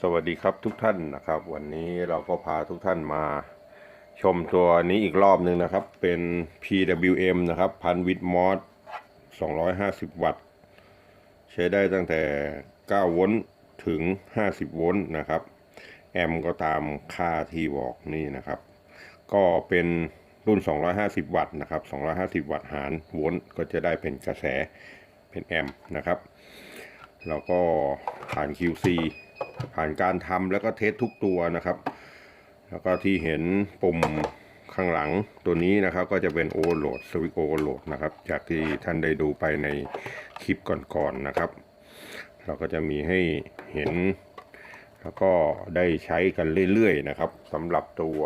สวัสดีครับทุกท่านนะครับ วันนี้เราก็พาทุกท่านมาชมตัวนี้อีกรอบหนึ่งนะครับ เป็น PWM นะครับพันวิดมอส250 วัตต์ ใช้ได้ตั้งแต่ 9 โวลต์ถึง 50 โวลต์นะครับ แอมก็ตามค่าที่บอกนี่นะครับ ก็เป็นรุ่น 250 วัตต์นะครับ 250 วัตต์หารโวลต์ก็จะได้เป็นกระแสเป็นแอมนะครับ แล้วก็ผ่าน QC ผ่านการทำแล้วก็เทสทุกตัวนะครับ แล้วก็ที่เห็นปุ่มข้างหลังตัวนี้นะครับก็จะเป็นโอเวอร์โหลดสวิตโอเวอร์โหลดนะครับ จากที่ท่านได้ดูไปในคลิปก่อนๆนะครับ เราก็จะมีให้เห็น แล้วก็ได้ใช้กันเรื่อยๆนะครับสำหรับตัว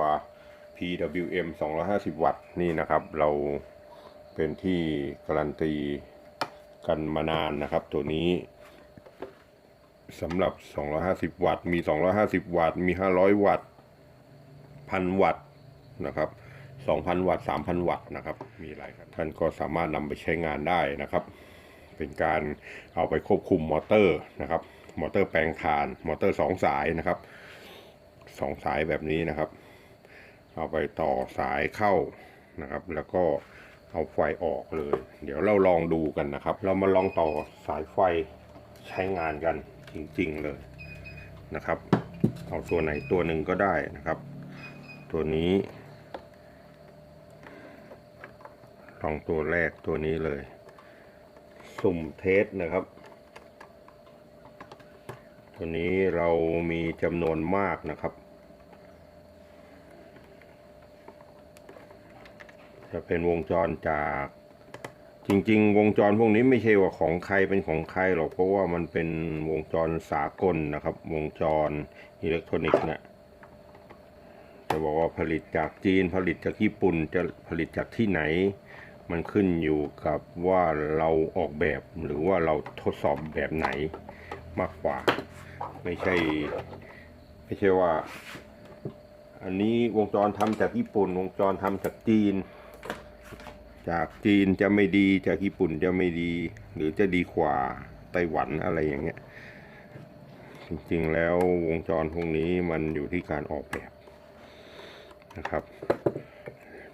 PWM 250 วัตต์นี่นะครับ เราเป็นที่การันตีกันมานานนะครับตัวนี้ สำหรับ 250 วัตต์ มี 250 วัตต์ มี 500 วัตต์1,000วัตต์นะครับ2,000 วัตต์ 3,000 วัตต์นะครับ มีหลายครับท่านก็สามารถนำไปใช้งานได้นะครับ เป็นการเอาไปควบคุมมอเตอร์นะครับ มอเตอร์แปลงถ่าน มอเตอร์สองสายนะครับสองสายแบบนี้นะครับ เอาไปต่อสายเข้านะครับ แล้วก็เอาไฟออกเลย เดี๋ยวเราลองดูกันนะครับ เรามาลองต่อสายไฟใช้งานกันจ ริงๆเลยนะครับ เอาตัวไหนตัวหนึ่งก็ได้นะครับ ตัวนี้ลองตัวแรกตัวนี้เลย สุ่มเทสนะครับ ตัวนี้เรามีจำนวนมากนะครับ จะเป็นวงจรจาก จริง ๆ วงจรพวกนี้ไม่ใช่ว่าของใครเป็นของใครหรอกเพราะว่ามันเป็นวงจรสากลนะครับ วงจรอิเล็กทรอนิกส์เนี่ยจะบอกว่าผลิตจากจีนผลิตจากญี่ปุ่นจะผลิตจากที่ไหน มันขึ้นอยู่กับว่าเราออกแบบหรือว่าเราทดสอบแบบไหนมากกว่า ไม่ใช่ ไม่ใช่ว่า อันนี้วงจรทำจากญี่ปุ่น วงจรทำจากจีน จากจีนจะไม่ดีจากญี่ปุ่นจะไม่ดี หรือจะดีกว่าไต้หวันอะไรอย่างเงี้ย จริงๆแล้ววงจรพวกนี้มันอยู่ที่การออกแบบนะครับ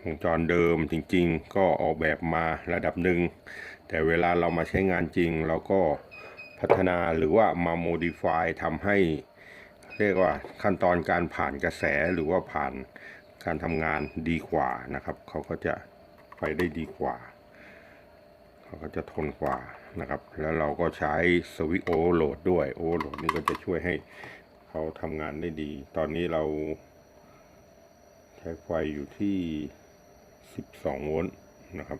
วงจรเดิมจริง ๆ ก็ออกแบบมาระดับหนึ่ง แต่เวลาเรามาใช้งานจริง เราก็พัฒนาหรือว่ามา modify ทำให้เรียกว่าขั้นตอนการผ่านกระแสหรือว่าผ่านการทำงานดีกว่านะครับ เขาก็จะ ไปได้ดีกว่าเขาก็จะทนกว่านะครับ แล้วเราก็ใช้สวิโอโหลดด้วยโอโหลดนี่ก็จะช่วยให้เขาทำงานได้ดี ตอนนี้เรา ใช้ไฟอยู่ที่ 12 โวลต์นะครับ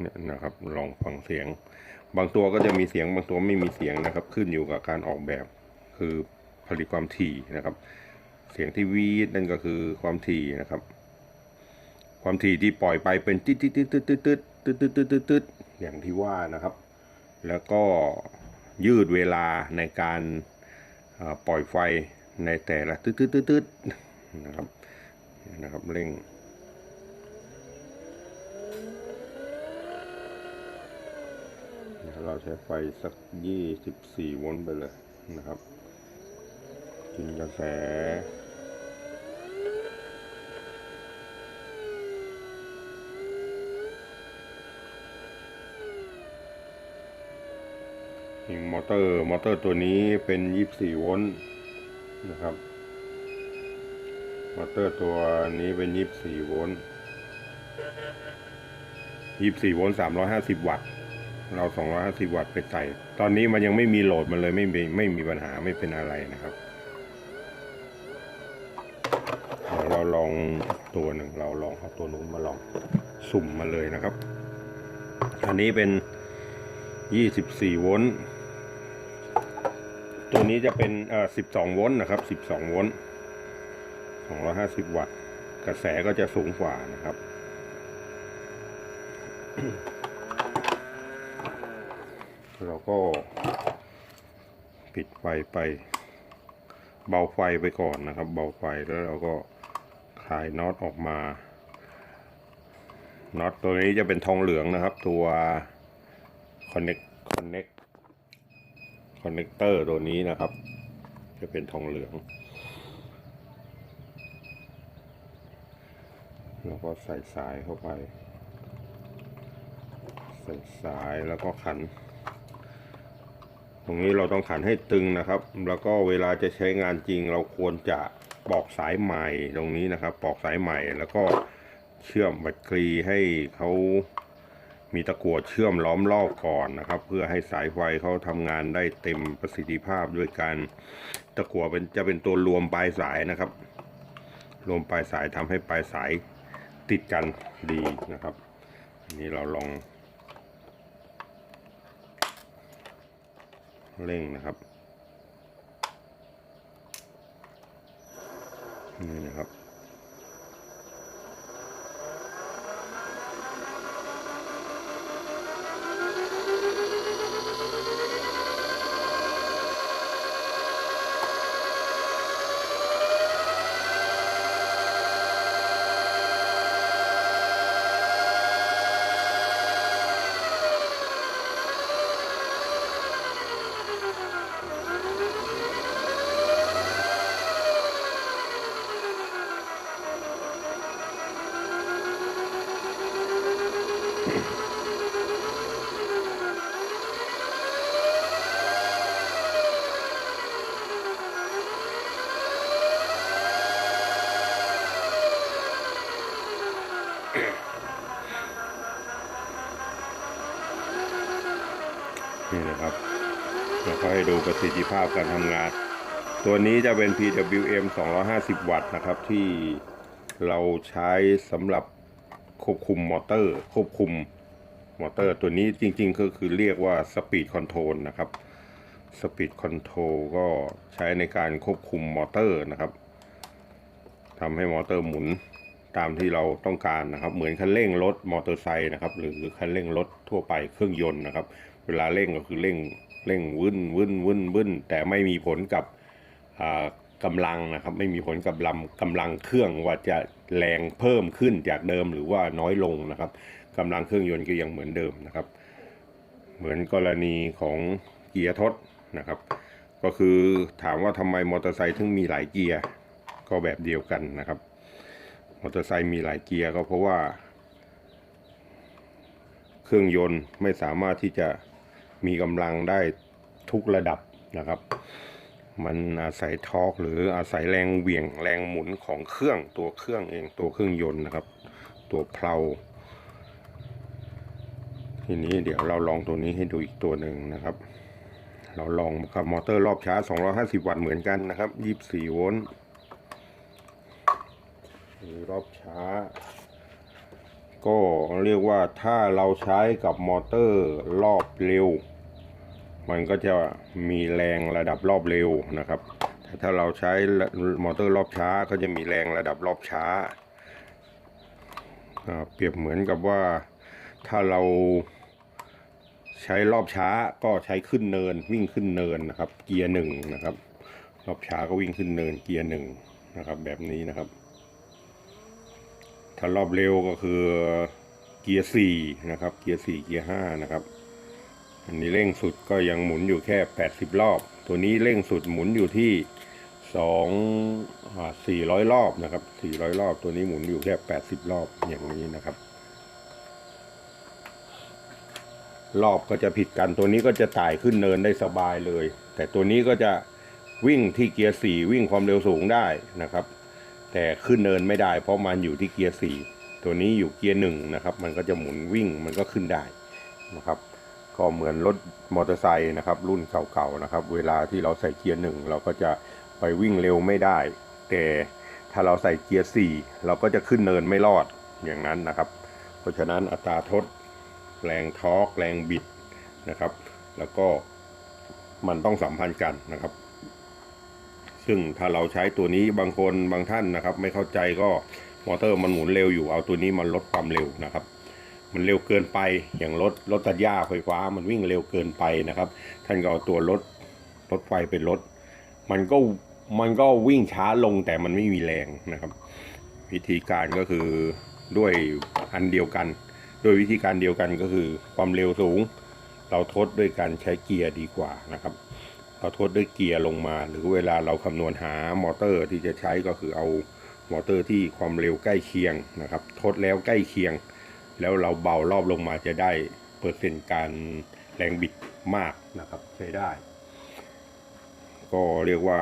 เนี่ยนะครับลองฟังเสียง บางตัวก็จะมีเสียงบางตัวไม่มีเสียงนะครับ ขึ้นอยู่กับการออกแบบคือผลิตความถี่นะครับ เสียงที่วีดนั่นก็คือความถี่นะครับ ความถี่ที่ปล่อยไปเป็นติดติดติดติดติดติดติดติดติดติดติดอย่างที่ว่านะครับ แล้วก็ยืดเวลาในการปล่อยไฟในแต่ละติดติดติดติดนะครับนะครับเร่งเราใช้ไฟสัก 24 โวลต์ไปเลยนะครับกินกระแส นี่มอเตอร์มอเตอร์ตัวนี้เป็น 24 โวลต์นะครับมอเตอร์ตัวนี้เป็น 24 โวลต์ 24 โวลต์ 350 วัตต์ เรา 250 วัตต์ไปใส่ ตอนนี้มันยังไม่มีโหลดมันเลยไม่มีไม่มีปัญหาไม่เป็นอะไรนะครับเดี๋ยวเราลองตัวหนึ่งเราลองเอาตัวนู้นมาลองสุ่มมาเลยนะครับ อันนี้เป็น 24 โวลต์ ตัวนี้จะเป็นเอ่อ12โวลต์นะครับ12โวลต์250วัตต์ กระแสก็จะสูงกว่านะครับ เราก็ปิดไฟไป เบาไฟไปก่อนนะครับ เบาไฟแล้วเราก็คลายน็อตออกมาน็อตตัวนี้จะเป็นทองเหลืองนะครับ ตัวคอนเนคคอนเนค connect connect connector ตัวนี้นะครับ จะเป็นทองเหลือง แล้วก็ใส่สายเข้าไป ใส่สายแล้วก็ขัน ตรงนี้เราต้องขันให้ตึงนะครับ แล้วก็เวลาจะใช้งานจริงเราควรจะปอกสายใหม่ตรงนี้นะครับ ปอกสายใหม่แล้วก็เชื่อมแบตเตอรี่ให้เขา มีตะกั่วเชื่อมล้อมรอบก่อนนะครับ เพื่อให้สายไฟเขาทำงานได้เต็มประสิทธิภาพด้วยการตะกั่วเป็นจะเป็นตัวรวมปลายสายนะครับ รวมปลายสายทำให้ปลายสายติดกันดีนะครับนนี้เราลอง เร่งนะครับนี่นะครับ นี่นะครับเราก็ให้ดูประสิทธิภาพการทำงาน ตัวนี้จะเป็น PWM 250 วัตต์นะครับ ที่เราใช้สำหรับ ควบคุมมอเตอร์ ควบคุมมอเตอร์ตัวนี้จริงๆก็คือเรียกว่า Speed Control นะครับ Speed Control ก็ใช้ในการควบคุมมอเตอร์นะครับทำให้มอเตอร์หมุนตามที่เราต้องการนะครับ เหมือนคันเร่งรถมอเตอร์ไซค์นะครับหรือคันเร่งรถทั่วไปเครื่องยนต์นะครับ เวลาเร่งก็คือเร่งเร่งวึ่นวึ่นวึ่นวึ่นแต่ไม่มีผลกับอ่ากำลังนะครับ ไม่มีผลกับลำกำลังเครื่องว่าจะ แรงเพิ่มขึ้นจากเดิมหรือว่าน้อยลงนะครับกำลังเครื่องยนต์ก็ยังเหมือนเดิมนะครับ เหมือนกรณีของเกียร์ทดนะครับ ก็คือถามว่าทำไมมอเตอร์ไซค์ถึงมีหลายเกียร์ก็แบบเดียวกันนะครับมอเตอร์ไซค์มีหลายเกียร์ก็เพราะว่า เครื่องยนต์ไม่สามารถที่จะมีกำลังได้ทุกระดับนะครับ มันอาศัยทอร์กหรืออาศัยแรงเหวี่ยงแรงหมุนของเครื่องตัวเครื่องเองตัวเครื่องยนต์นะครับ ตัวเพลาทีนี้เดี๋ยวเราลองตัวนี้ให้ดูอีกตัวหนึ่งนะครับ เราลองกับมอเตอร์รอบช้า 250 วัตต์เหมือนกันนะครับ 24 โวลต์รอบช้า ก็เรียกว่าถ้าเราใช้กับมอเตอร์รอบเร็ว มันก็จะ มีแรงระดับรอบเร็วนะครับ ถ้าเราใช้มอเตอร์รอบช้าก็จะมีแรงระดับรอบช้าอ่าเปรียบเหมือนกับว่าถ้าเราใช้รอบช้าก็ใช้ขึ้นเนินวิ่งขึ้นเนินนะครับ เกียร์หนึ่งนะครับ รอบช้าก็วิ่งขึ้นเนินเกียร์หนึ่งนะครับ แบบนี้นะครับ ถ้ารอบเร็วก็คือเกียร์สี่นะครับ เกียร์สี่เกียร์ห้านะครับ อันนี้เร่งสุดก็ยังหมุนอยู่แค่ 80 รอบ ตัวนี้เร่งสุดหมุนอยู่ที่2อ่า400 รอบนะครับ 400 รอบ ตัวนี้หมุนอยู่แค่ 80 รอบอย่างนี้นะครับ รอบก็จะผิดกัน ตัวนี้ก็จะไต่ขึ้นเนินได้สบายเลย แต่ตัวนี้ก็จะวิ่งที่เกียร์ 4 วิ่งความเร็วสูงได้นะครับ แต่ขึ้นเนินไม่ได้ เพราะมันอยู่ที่เกียร์ 4 ตัวนี้อยู่เกียร์หนึ่งนะครับ มันก็จะหมุนวิ่งมันก็ขึ้นได้นะครับ ก็เหมือนรถมอเตอร์ไซค์นะครับรุ่นเก่าๆนะครับ เวลาที่เราใส่เกียร์หนึ่งเราก็จะไปวิ่งเร็วไม่ได้ แต่ถ้าเราใส่เกียร์สี่เราก็จะขึ้นเนินไม่รอดอย่างนั้นนะครับ เพราะฉะนั้นอัตราทดแรงทอร์กแรงบิดนะครับ แล้วก็มันต้องสัมพันธ์กันนะครับ ซึ่งถ้าเราใช้ตัวนี้บางคนบางท่านนะครับ ไม่เข้าใจก็มอเตอร์มันหมุนเร็วอยู่เอาตัวนี้มาลดความเร็วนะครับ มันเร็วเกินไปอย่างรถรถตัดหญ้าไฟฟ้ามันวิ่งเร็วเกินไปนะครับ ท่านก็เอาตัวรถรถไฟเป็นรถมันก็มันก็วิ่งช้าลงแต่มันไม่มีแรงนะครับ วิธีการก็คือด้วยอันเดียวกัน โดยวิธีการเดียวกันก็คือความเร็วสูง เราทดด้วยการใช้เกียร์ดีกว่านะครับเราทดด้วยเกียร์ลงมา หรือเวลาเราคำนวณหามอเตอร์ที่จะใช้ก็คือเอามอเตอร์ที่ความเร็วใกล้เคียงนะครับ ทดแล้วใกล้เคียง แล้วเราเบารอบลงมาจะได้เปอร์เซ็นต์การแรงบิดมากนะครับใช้ได้ ก็เรียกว่า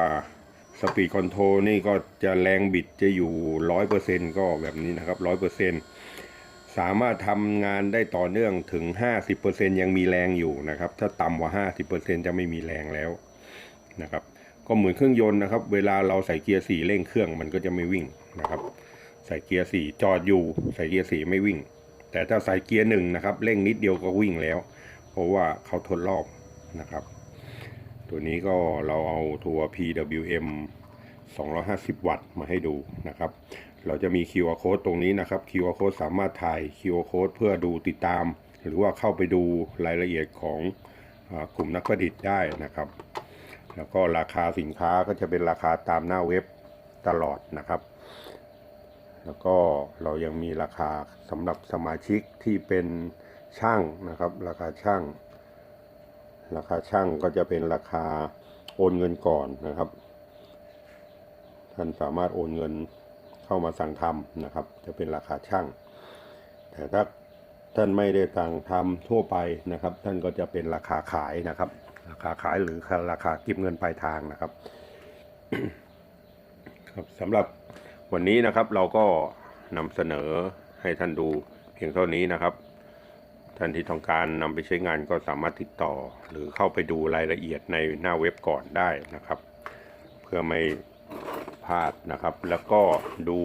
สปีดคอนโทรนี่ก็จะแรงบิดจะอยู่ร้อยเปอร์เซ็นก็แบบนี้นะครับร้อยเปอร์เซ็นสามารถทำงานได้ต่อเนื่องถึง 50%ยังมีแรงอยู่นะครับ ถ้าต่ำกว่า 50%จะไม่มีแรงแล้วนะครับ ก็เหมือนเครื่องยนต์นะครับ เวลาเราใส่เกียร์สี่เร่งเครื่องมันก็จะไม่วิ่งนะครับ ใส่เกียร์สี่จอดอยู่ ใส่เกียร์สี่ไม่วิ่ง แต่ถ้าใส่เกียร์หนึ่งนะครับเร่งนิดเดียวก็วิ่งแล้ว เพราะว่าเขาทดรอบนะครับ ตัวนี้ก็เราเอาตัว PWM 250 วัตต์มาให้ดูนะครับ เราจะมี QR code ตรงนี้นะครับ QR code สามารถถ่าย QR code เพื่อดูติดตาม หรือว่าเข้าไปดูรายละเอียดของกลุ่มนักประดิษฐ์ได้นะครับ แล้วก็ราคาสินค้าก็จะเป็นราคาตามหน้าเว็บตลอดนะครับ แล้วก็เรายังมีราคาสำหรับสมาชิกที่เป็นช่างนะครับ ราคาช่าง ราคาช่างก็จะเป็นราคาโอนเงินก่อนนะครับ ท่านสามารถโอนเงินเข้ามาสั่งทำนะครับ จะเป็นราคาช่าง แต่ถ้าท่านไม่ได้สั่งทำทั่วไปนะครับ ท่านก็จะเป็นราคาขายนะครับ ราคาขายหรือราคาเก็บเงินปลายทางนะครับครับสำหรับ วันนี้นะครับเราก็นำเสนอให้ท่านดูเพียงเท่านี้นะครับ ท่านที่ต้องการนำไปใช้งานก็สามารถติดต่อ หรือเข้าไปดูรายละเอียดในหน้าเว็บก่อนได้นะครับ เพื่อไม่พลาดนะครับ แล้วก็ดู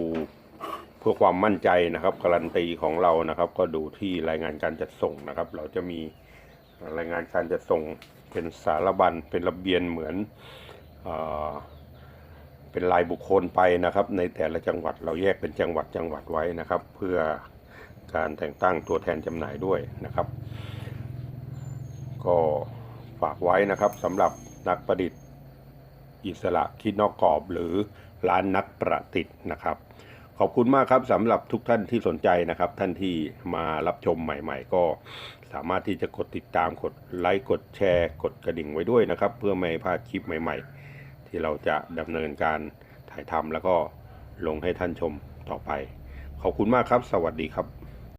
เพื่อความมั่นใจนะครับ การันตีของเรานะครับ ก็ดูที่รายงานการจัดส่งนะครับ เราจะมีรายงานการจัดส่งเป็นสารบัญเป็นระเบียนเหมือนอ เป็นรายบุคคลไปนะครับ ในแต่ละจังหวัดเราแยกเป็นจังหวัดจังหวัดไว้นะครับ เพื่อการแต่งตั้งตัวแทนจำหน่ายด้วยนะครับ ก็ฝากไว้นะครับสำหรับนักประดิษฐ์อิสระคิดนอกกรอบหรือร้านนักประดิษฐ์นะครับ ขอบคุณมากครับสำหรับทุกท่านที่สนใจนะครับ ท่านที่มารับชมใหม่ ๆ ก็สามารถที่จะกดติดตามกดไลค์กดแชร์ กดกระดิ่งไว้ด้วยนะครับ เพื่อไม่พลาดคลิปใหม่ ๆ ที่เราจะดำเนินการถ่ายทำแล้วก็ลงให้ท่านชมต่อไป ขอบคุณมากครับ สวัสดีครับ